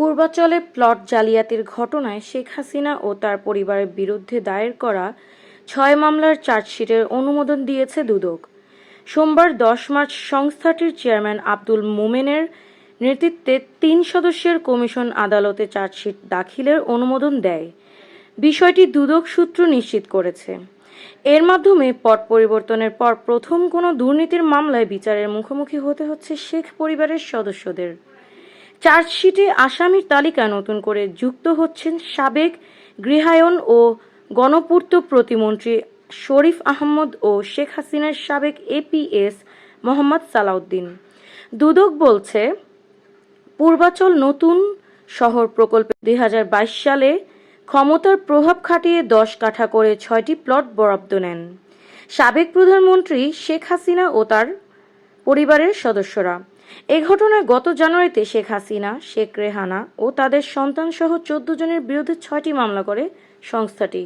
পূর্বাচলে plot জালিয়াতির ঘটনায় শেখ হাসিনা ও তার পরিবারের বিরুদ্ধে দায়ের করা ছয় মামলার চার্জশিটের অনুমোদন দিয়েছে দুদক। সোমবার দশ মার্চ সংস্থাটির চেয়ারম্যান আব্দুল মোমেনের নেতৃত্বে তিন সদস্যের কমিশন আদালতে চার্জশিট দাখিলের অনুমোদন দেয়। বিষয়টি দুদক সূত্র নিশ্চিত করেছে। এর মাধ্যমে পট পরিবর্তনের পর প্রথম কোনো দুর্নীতির মামলায় বিচারের মুখোমুখি হতে হচ্ছে শেখ পরিবারের সদস্যদের। চার্জশিটে আসামির তালিকা নতুন করে যুক্ত হচ্ছেন সাবেক গৃহায়ন ও গণপূর্ত প্রতিমন্ত্রী শরীফ আহমদ ও শেখ হাসিনার সাবেক এপিএস মোহাম্মদ সালাউদ্দিন। দুদক বলছে, পূর্বাচল নতুন শহর প্রকল্পে দুই হাজার বাইশ সালে ক্ষমতার প্রভাব খাটিয়ে দশ কাঠা করে ছয়টি প্লট বরাদ্দ নেন। সাবেক প্রধানমন্ত্রী শেখ হাসিনা ও তার পরিবারের সদস্যরা। এ ঘটনায় গত জানুয়ারিতে শেখ হাসিনা, শেখ রেহানা ও তাদের সন্তানসহ চোদ্দ জনের বিরুদ্ধে ছয়টি মামলা করে সংস্থাটি